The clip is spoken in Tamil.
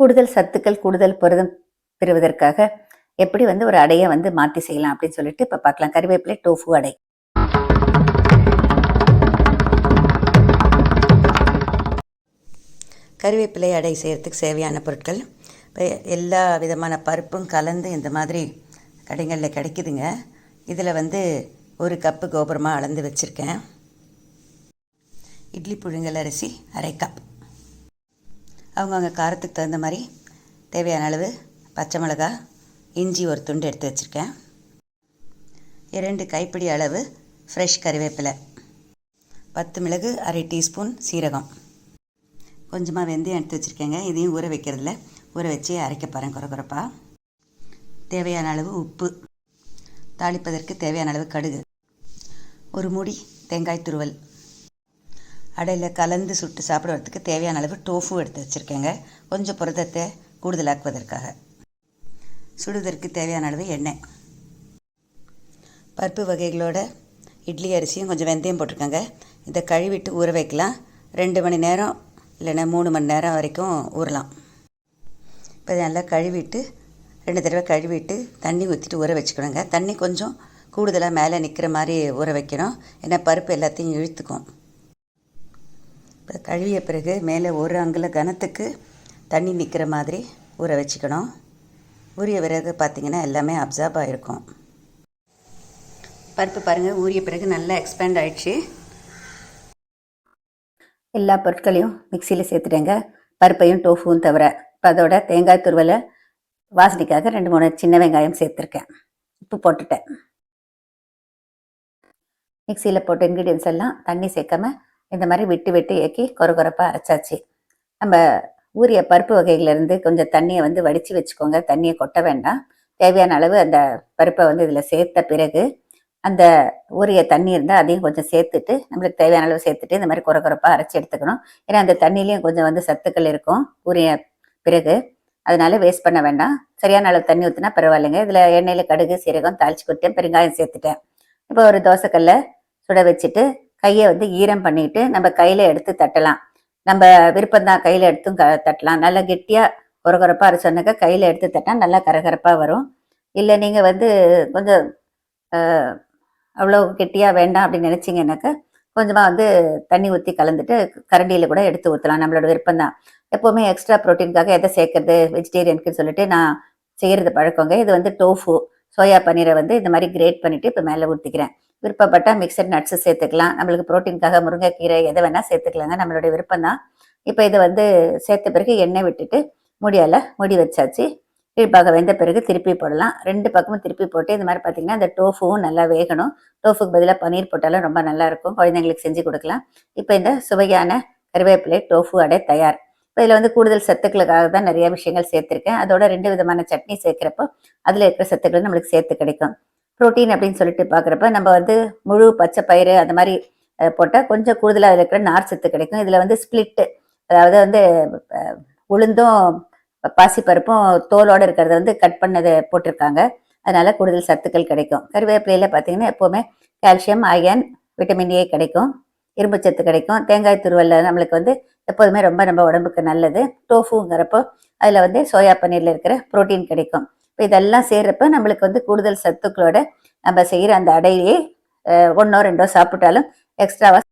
கூடுதல் சத்துக்கள் கூடுதல் புரதம் பெறுவதற்காக எப்படி வந்து ஒரு அடையை வந்து மாற்றி செய்யலாம் அப்படின்னு சொல்லிட்டு இப்போ பார்க்கலாம். கறிவேப்பிலை டோஃபு அடை. கறிவேப்பிலை அடை செய்கிறதுக்கு தேவையான பொருட்கள். இப்போ எல்லா விதமான பருப்பும் கலந்து இந்த மாதிரி கடைகளில் கிடைக்குதுங்க. இதில் வந்து ஒரு கப்பு கோபுரமாக அளந்து வச்சுருக்கேன். இட்லி புழுங்கல் அரிசி அரை கப். அவங்கவுங்க காரத்துக்கு தகுந்த மாதிரி தேவையான அளவு பச்சை மிளகா இஞ்சி ஒரு துண்டு எடுத்து வச்சுருக்கேன். இரண்டு கைப்பிடி அளவு ஃப்ரெஷ் கறிவேப்பிலை. பத்து மிளகு அரை டீஸ்பூன் சீரகம். கொஞ்சமாக வெந்தயம் எடுத்து வச்சுருக்கேங்க. இதையும் ஊற வைக்கிறதில்ல. ஊற வச்சு அரைக்க போகிறேன் குறகுறப்பா தேவையான அளவு உப்பு. தாளிப்பதற்கு தேவையான அளவு கடுகு. ஒரு மூடி தேங்காய் துருவல். அடையில் கலந்து சுட்டு சாப்பிடுறதுக்கு தேவையான அளவு டோஃபு எடுத்து வச்சுருக்கேங்க. கொஞ்சம் புரதத்தை கூடுதலாக்குவதற்காக. சுடுவதற்கு தேவையான அளவு எண்ணெய். பருப்பு வகைகளோட இட்லி அரிசியும் கொஞ்சம் வெந்தயம் போட்டிருக்கேங்க. இதை கழுவிட்டு ஊற வைக்கலாம். ரெண்டு மணி நேரம் இல்லைன்னா மூணு மணி நேரம் வரைக்கும் ஊறலாம். இப்போ இதை நல்லா கழுவிட்டு ரெண்டு தடவை கழுவிட்டு தண்ணி ஊற்றிட்டு ஊற வச்சுக்கணுங்க. தண்ணி கொஞ்சம் கூடுதலாக மேலே நிற்கிற மாதிரி ஊற வைக்கணும். ஏன்னா பருப்பு எல்லாத்தையும் இழுத்துக்கும். இப்போ கழுவிய பிறகு மேலே ஒரு அங்குல கனத்துக்கு தண்ணி நிற்கிற மாதிரி ஊற வச்சுக்கணும். ஊறிய பிறகு பார்த்திங்கன்னா எல்லாமே அப்சார்ப் ஆகிருக்கும் பருப்பு பாருங்கள் ஊறிய பிறகு நல்லா எக்ஸ்பேண்ட் ஆயிடுச்சு. எல்லா பொருட்களையும் மிக்சியில் சேர்த்துட்டேங்க. பருப்பையும் டோஃபுவும் தவிர. இப்போ அதோட தேங்காய் துருவலை வாசனைக்காக ரெண்டு மூணு சின்ன வெங்காயம் சேர்த்துருக்கேன். உப்பு போட்டுட்டேன். மிக்சியில் போட்ட இன்க்ரீடியன்ஸ் எல்லாம் தண்ணி சேர்க்காம இந்த மாதிரி விட்டு விட்டு இயக்கி கொர கொரப்பாக அரைச்சாச்சு. நம்ம ஊறிய பருப்பு வகைகளிலேருந்து கொஞ்சம் தண்ணியை வந்து வடித்து வச்சுக்கோங்க. தண்ணியை கொட்ட வேண்டாம். தேவையான அளவு அந்த பருப்பை வந்து இதில் சேர்த்த பிறகு அந்த ஊறிய தண்ணி இருந்தால் அதையும் கொஞ்சம் சேர்த்துட்டு நம்மளுக்கு தேவையான அளவு சேர்த்துட்டு இந்த மாதிரி குறை குறைப்பாக அரைச்சி எடுத்துக்கணும். ஏன்னா அந்த தண்ணியிலையும் கொஞ்சம் வந்து சத்துக்கள் இருக்கும் ஊறிய பிறகு. அதனால வேஸ்ட் பண்ண வேண்டாம். சரியான அளவு தண்ணி ஊற்றினா பரவாயில்லைங்க. இதில் எண்ணெயில் கடுகு சீரகம் தாளிச்சு கொட்டேன் பெருங்காயம் சேர்த்துட்டேன். இப்போ ஒரு தோசைக்கல்ல சுட வச்சுட்டு கையை வந்து ஈரம் பண்ணிட்டு நம்ம கையில் எடுத்து தட்டலாம். நம்ம விருப்பம் தான் கையில் எடுத்தும் க தட்டலாம். நல்லா கெட்டியாக குறகுறப்பாக அரைச்சோன்னாக்கா கையில் எடுத்து தட்டினா நல்லா கரகரப்பாக வரும். இல்லை நீங்கள் வந்து கொஞ்சம் அவ்வளோ கெட்டியாக வேண்டாம் அப்படின்னு நினச்சிங்கன்னாக்கா கொஞ்சமாக வந்து தண்ணி ஊற்றி கலந்துட்டு கரண்டியில் கூட எடுத்து ஊற்றலாம் நம்மளோட விருப்பம் தான். எப்போவுமே எக்ஸ்ட்ரா ப்ரோட்டீனுக்காக எதை சேர்க்கறது? வெஜிடேரியனுக்கு சொல்லிட்டு நான் செய்கிறது பழக்கங்க. இது வந்து டோஃபு சோயா பன்னீரை வந்து இந்த மாதிரி கிரேட் பண்ணிவிட்டு இப்போ மேலே ஊற்றிக்கிறேன் விருப்பப்பட்டால் மிக்சட் நட்ஸு சேர்த்துக்கலாம். நம்மளுக்கு ப்ரோட்டீனுக்காக முருங்கைக்கீரை எதை வேணால் சேர்த்துக்கலாங்க. நம்மளுடைய விருப்பம் தான் இப்போ இதை வந்து சேர்த்த பிறகு எண்ணெய் விட்டுட்டு முடியால முடி வச்சாச்சு. கீழ்ப்பாக வெந்த பிறகு திருப்பி போடலாம். ரெண்டு பக்கமும் திருப்பி போட்டு இந்த மாதிரி பார்த்தீங்கன்னா அந்த டோஃபுவும் நல்லா வேகணும். டோஃபுக்கு பதிலாக பன்னீர் போட்டாலும் ரொம்ப நல்லா இருக்கும். குழந்தைங்களுக்கு செஞ்சு கொடுக்கலாம். இப்போ இந்த சுவையான கருவேப்பிலை டோஃபு அடை தயார். இப்போ இதில் வந்து கூடுதல் சத்துக்களுக்காக தான் நிறைய விஷயங்கள் சேர்த்துருக்கேன். அதோட ரெண்டு விதமான சட்னி சேர்க்குறப்போ அதில் இருக்கிற சத்துக்கள் நம்மளுக்கு சேர்த்து கிடைக்கும். ப்ரோட்டீன் அப்படின்னு சொல்லிட்டு பார்க்குறப்ப நம்ம வந்து முழு பச்சை பயிறு அந்த மாதிரி போட்டால் கொஞ்சம் கூடுதலாக அதில் இருக்கிற நார் சத்து கிடைக்கும். இதில் வந்து ஸ்பிளிட்டு அதாவது வந்து உளுந்தும் பாசிப்பருப்பும் தோலோடு இருக்கிறத வந்து கட் பண்ணதை போட்டிருக்காங்க. அதனால கூடுதல் சத்துக்கள் கிடைக்கும். கருவேப்பிலையில் பார்த்தீங்கன்னா எப்போவுமே கால்சியம் அயன் விட்டமின் ஏ கிடைக்கும். இரும்பு சத்து கிடைக்கும். தேங்காய் துருவல்ல நம்மளுக்கு வந்து எப்போதுமே ரொம்ப நம்ம உடம்புக்கு நல்லது. டோஃபுங்கிறப்போ அதில் வந்து சோயா பன்னீரில் இருக்கிற ப்ரோட்டீன் கிடைக்கும். இப்போ இதெல்லாம் செய்கிறப்ப நம்மளுக்கு வந்து கூடுதல் சத்துக்களோட நம்ம செய்கிற அந்த அடையிலேயே ஒன்றோ ரெண்டோ சாப்பிட்டாலும் எக்ஸ்ட்ராவாக